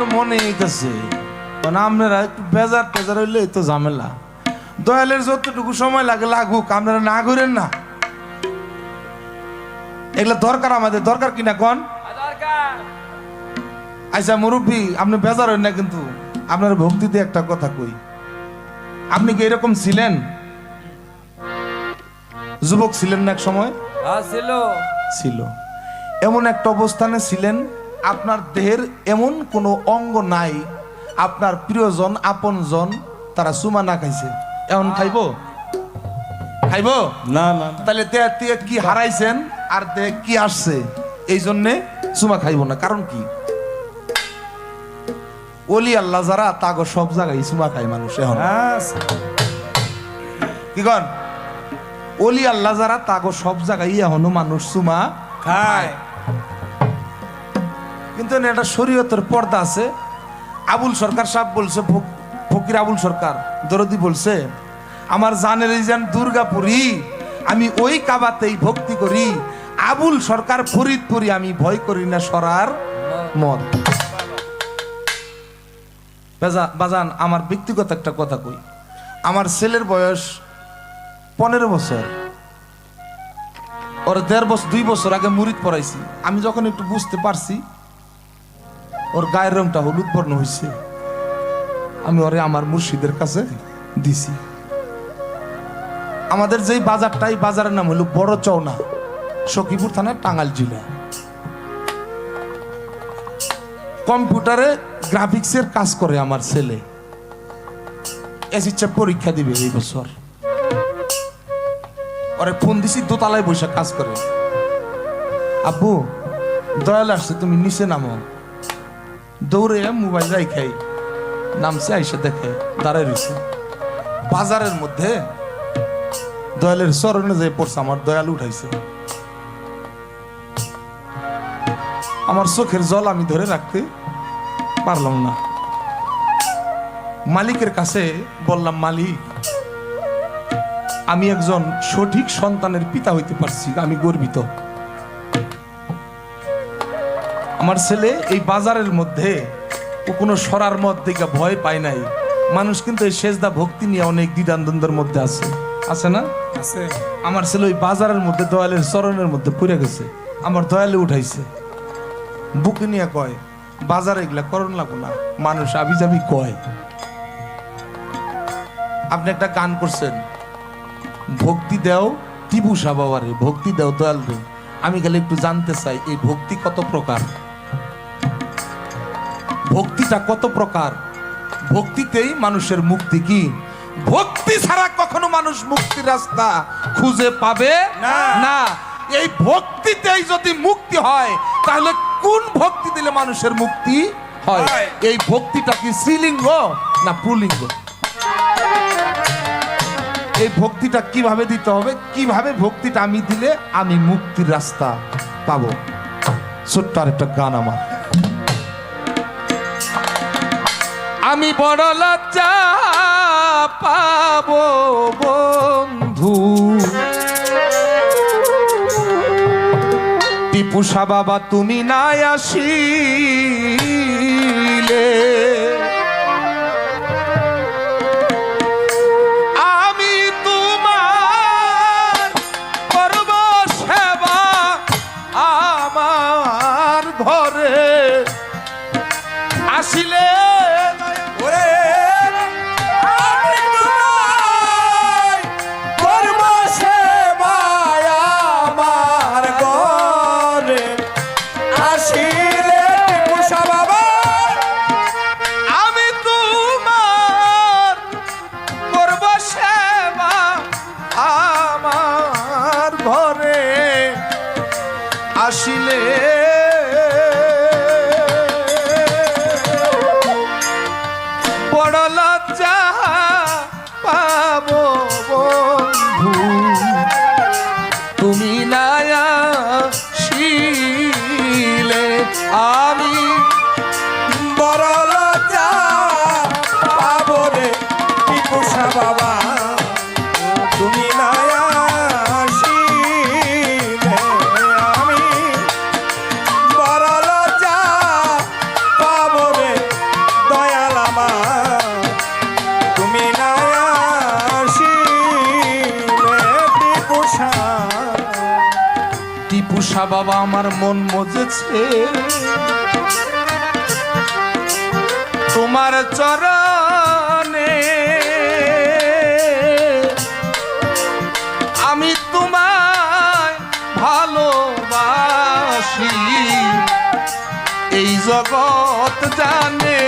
একটু মনে হইতেছে মানে আপনারা একটু বেজার টেজার হইলে এই তো ঝামেলা। দয়ালের যতটুকু সময় লাগে লাগুক আপনারা না করেন না। এগুলো দরকার আমাদের দরকার কিনা কন? আচ্ছা মুরব্বী আপনি বেজার হইন না কিন্তু। আপনার ভক্তিতে একটা কথা কই। আপনি কি এরকম ছিলেন? যুবক ছিলেন না এক সময়? ছিল। ছিল। এমন একটা অবস্থানে ছিলেন আপনার দেহের এমন কোনো অঙ্গ নাই। আপনার প্রিয়জন আপনজন তারা সুমা না খাইছে। এমন খাইবো? খাইব? না না তাহলে দেহ থেকে কি হারাইছেন আর দেহ কি আসছে? এই জন্যে সুমা খাইবো না। কারণ কি? ওলি আল্লাহ যারা তাগো সব জায়গায় সুমা খায় মানুষ এখন। কি কন? ওলি আল্লাহ যারা তাগো সব জায়গায় এখনও মানুষ সুমা খায়। কিন্তু একটা শরীয়তের পর্দা আছে। আবুল সরকার সাহেব বলছে ফকির আবুল সরকার, দরদি বলছে, আমার জানের যান দুর্গাপুরি, আমি ওই কাবাতেই ভক্তি করি। আবুল সরকার ফরিদপুরি, আমি ভয় করি না সরার মত বাজা- বাজান, আমার ব্যক্তিগত একটা কথা কই। আমার ছেলের বয়স পনেরো বছর। ওর দেড় বছর দুই বছর আগে মুরিদ পড়াইছি। আমি যখন একটু বুঝতে পারছি ওর গায়ের রংটা হলুদ বর্ণ হয়েছে আমি ওরে আমার মুর্শিদের কাছে দিছি। আমাদের যেই বাজারটা, এই বাজারের নাম হলো বড় চৌনা সখীপুর থানায় টাঙ্গাল জেলা। কম্পিউটারে গ্রাফিক্সের কাজ করে আমার ছেলে। এসিচ্ছে পরীক্ষা দিবে এই বছর। ওরে ফোন দিছি, দোতলায় বসে কাজ করে। আব্বু, দয়াল আসছে, তুমি নিচে নামো। দৌড়ে মোবাইল রাইখাই নামছে, আইসা দেখে, দাঁড়ায় রয়েছে বাজারের মধ্যে দয়ালের চরণে যে পড়ছে, আমার দয়াল উঠাইছে। আমার চোখের জল আমি ধরে রাখতে পারলাম না। মালিকের কাছে বললাম, মালিক, আমি একজন সঠিক সন্তানের পিতা হইতে পারছি, আমি গর্বিত। আমার ছেলে এই বাজারের মধ্যে ও কোনো সরার মত থেকে ভয় পায় নাই। মানুষ কিন্তু এই সেজদা ভক্তি নিয়ে অনেক দ্বিধাদ্বন্দ্বের মধ্যে আছে। আছে না? আছে। আমার ছেলে ওই বাজারের মধ্যে দয়ালের চরণের মধ্যে পড়ে গেছে। আমার দয়ালে উঠাইছে। বুকে নিয়ে কয় বাজারে এগুলা করণ লাগো না। মানুষ আবি যাবি কয় আপনি একটা গান করছেন। ভক্তি দেও টিপুসা বাবারে ভক্তি দেও দয়াল রে। আমি গেলে একটু জানতে চাই এই ভক্তি কত প্রকার? ভক্তিটা কত প্রকার? ভক্তিতেই মানুষের মুক্তি কি? ভক্তি ছাড়া কখনো মানুষ মুক্তির রাস্তা খুঁজে পাবে না। এই ভক্তিতেই যদি মুক্তি হয় তাহলে কোন ভক্তি দিলে মানুষের মুক্তি হয়? হয়। এই ভক্তিটা কি শ্রীলিঙ্গ না পুলিঙ্গ? এই ভক্তিটা কীভাবে দিতে হবে? কীভাবে ভক্তিটা আমি দিলে আমি মুক্তির রাস্তা পাবো? ছোট্ট আর একটা গান আমার। আমি বড় লজ্জা পাবো বন্ধু। টিপুষা বাবা তুমি নাই আসিলে। আসিলে। পড়ল পোষা বাবা আমার মন মজেছে। তোমার চরণে আমি তোমায় ভালোবাসি। এই জগৎ জানে।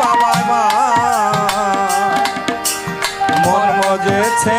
বাবা মা। মন মজেছে।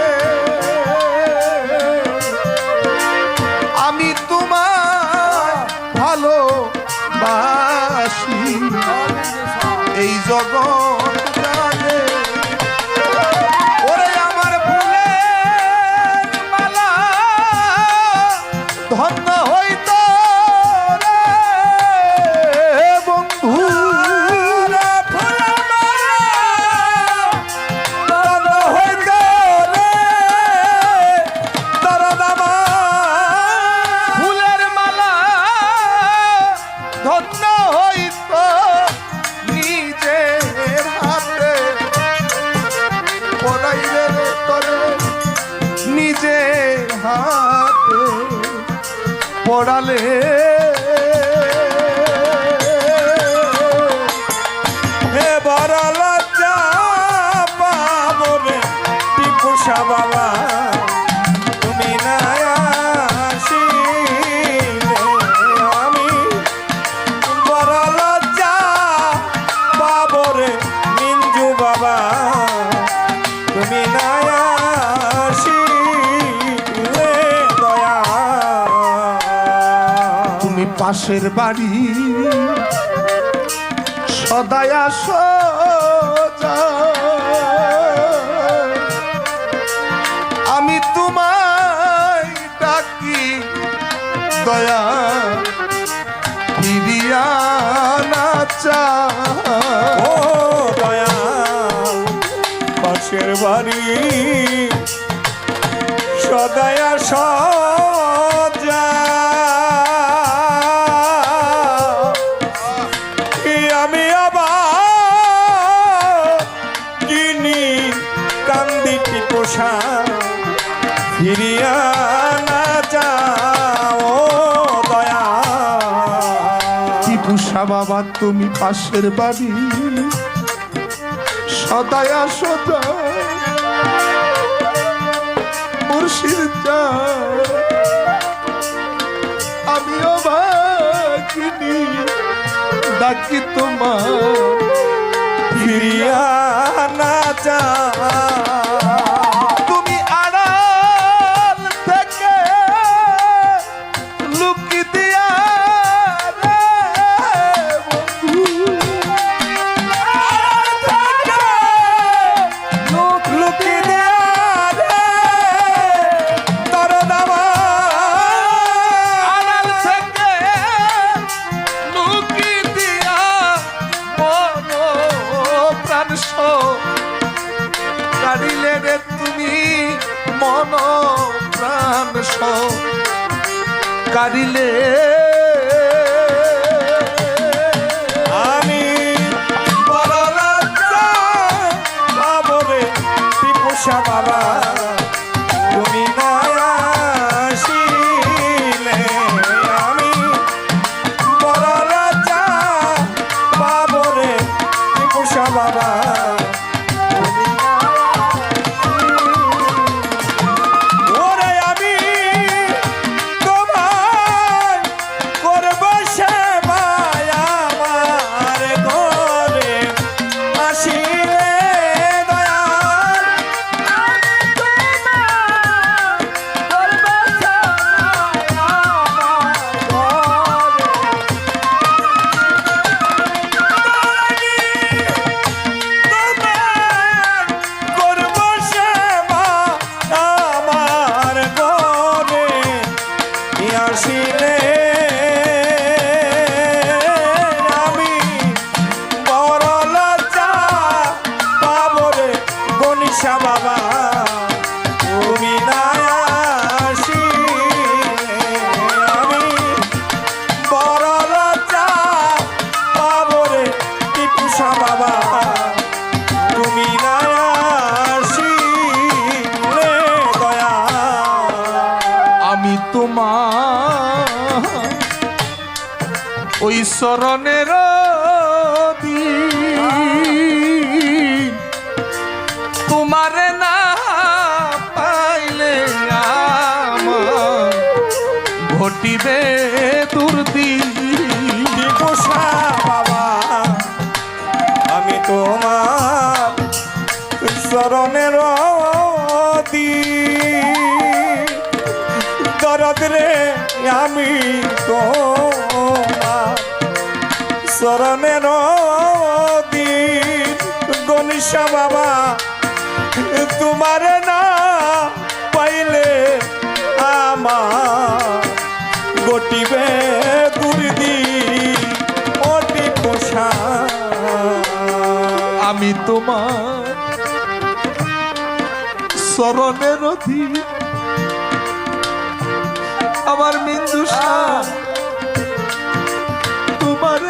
জগৎ পড়ালে। হে বড় লজ্জা রে টিপুষা বাবা পাশের বাড়ি। সদায় আসো। টিপুষা বাবা তুমি পাশের বাড়ি। সদায় আসো মুর্শিদ যা আমিও ভাগিনি ডাকি তোমার ফিরিয়া না যা ঈশ্বরণের শরণের তোমার না পাইলে ঘটিবে গণিসা বাবা, তোমার না পাইলে আমার গটিবে দুর্দি অতি পোষা। আমি তোমার স্মরণের অধীন আমার মিন্দুষা তোমার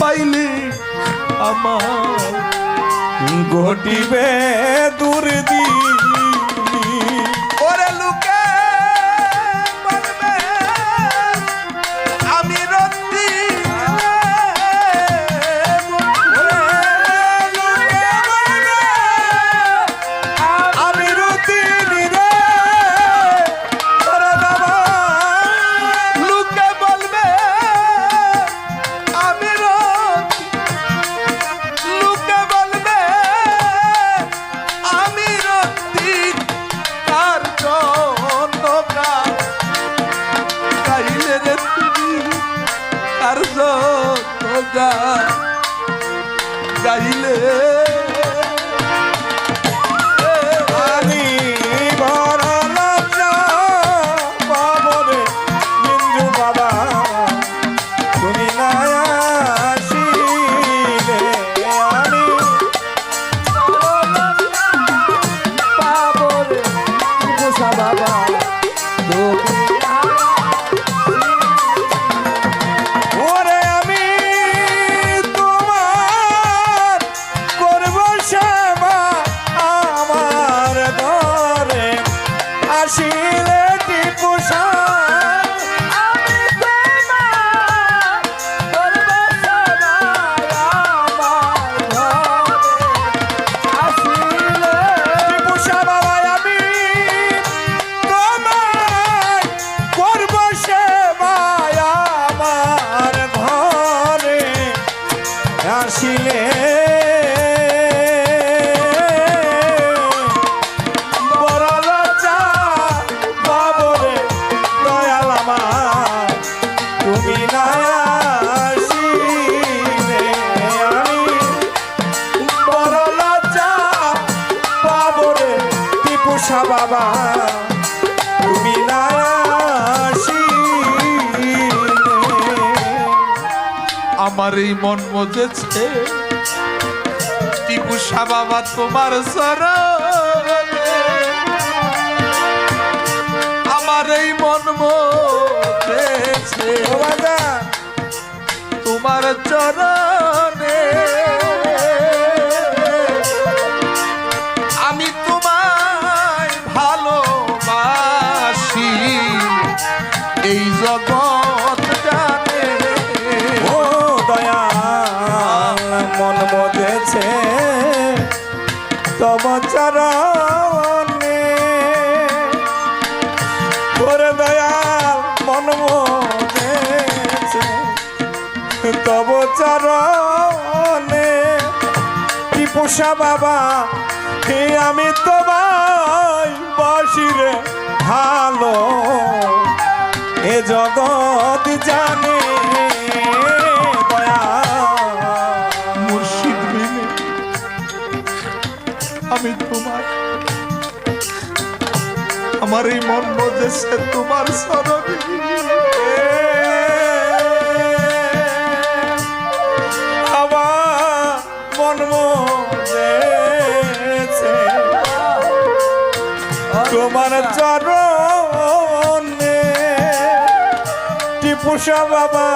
পাইলে আমার। ঘটিবে দুর্দি টিপুষা বাবা তুমি না আমার এই মন মজেছে টিপুষা বাবা তোমার সরণে আমার এই মন মজেছে তোমার চরণে। চরণে ওরে দয়াল মন তব চরণে। টিপুষা বাবা হে আমি তোমায় বাসিরে ভালো। এ জগৎ জানে তোমার। আমার এই মন মজেছে তোমার সরণে আমার মন মজেছে তোমার চরণে টিপুষা বাবা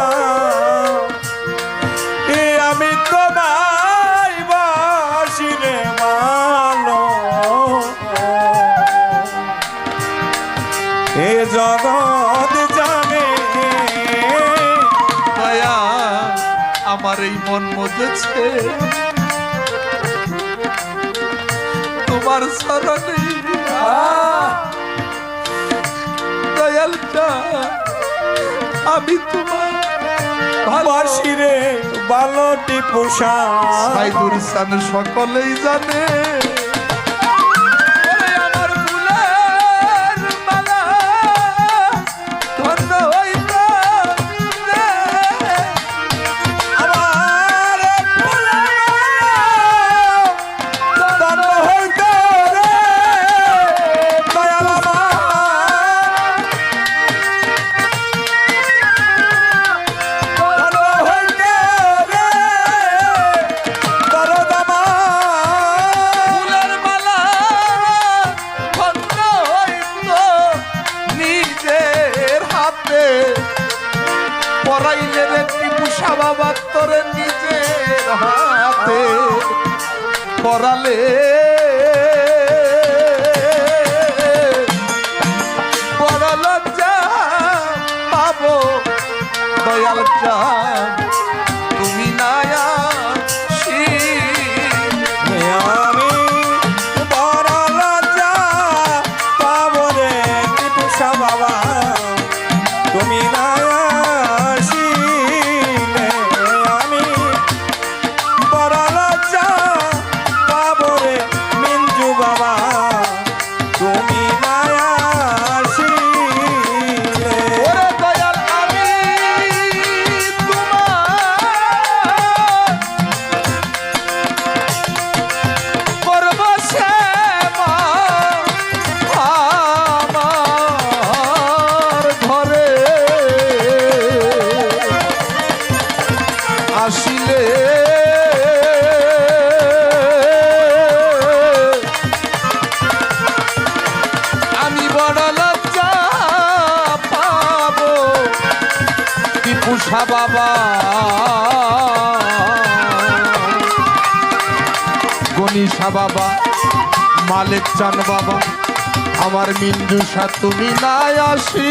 আমার এই মন মজেছে। তোমার সরণে দয়ালটা আমি তোমার ভালোবাসি রে ভালোটি পোষা সাইদুর সান সকলেই জানে। মালিক চান বাবা। আমার মিন্দু তুমি নাই আসি।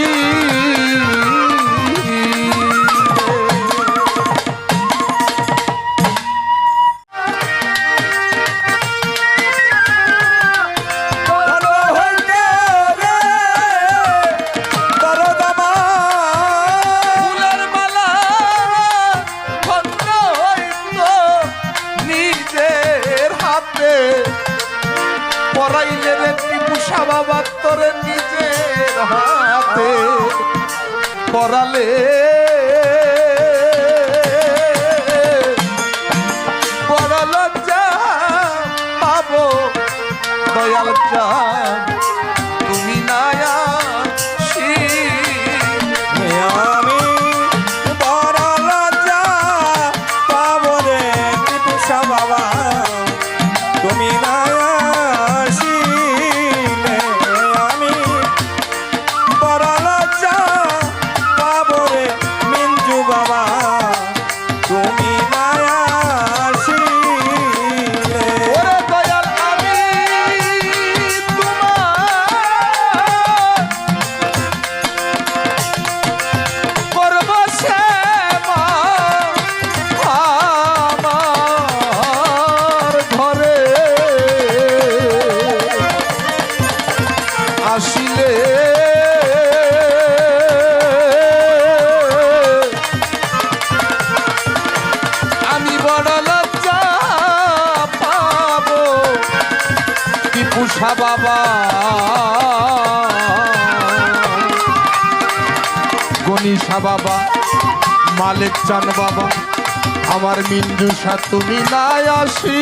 বাবা মালিক চান বাবা আমার মিন্দু সা তুমি নাই আসি।